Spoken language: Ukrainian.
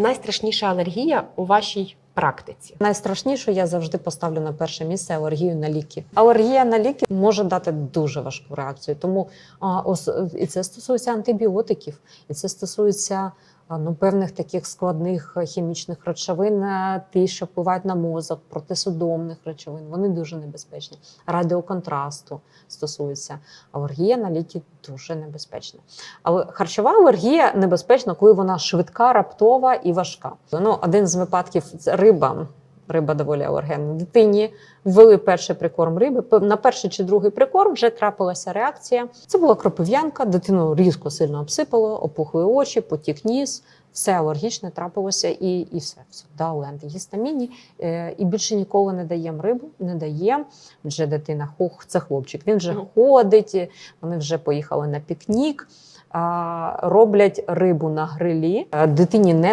найстрашніша алергія у вашій практиці? Найстрашніше я завжди поставлю на перше місце алергію на ліки. Алергія на ліки може дати дуже важку реакцію. Тому а, ос, і це стосується антибіотиків, і це стосується ну, певних таких складних е, хімічних речовин, е, ті, що впливають на мозок, протисудомних речовин. Вони дуже небезпечні. Радіоконтрасту стосується. Алергія на ліки дуже небезпечна. Але харчова алергія небезпечна, коли вона швидка, раптова і важка. Ну, один з випадків риба. Риба доволі алергенна. Дитині ввели перший прикорм риби. На перший чи другий прикорм вже трапилася реакція. Це була кропив'янка, дитину різко сильно обсипало, опухли очі, потік ніс. Все алергічне трапилося і, і все. все дали антигістамінні. Е, і більше ніколи не даємо рибу, не даємо. Вже дитина, хох, це хлопчик. Він вже ходить, вони вже поїхали на пікнік. Роблять рибу на грилі. Е, Дитині не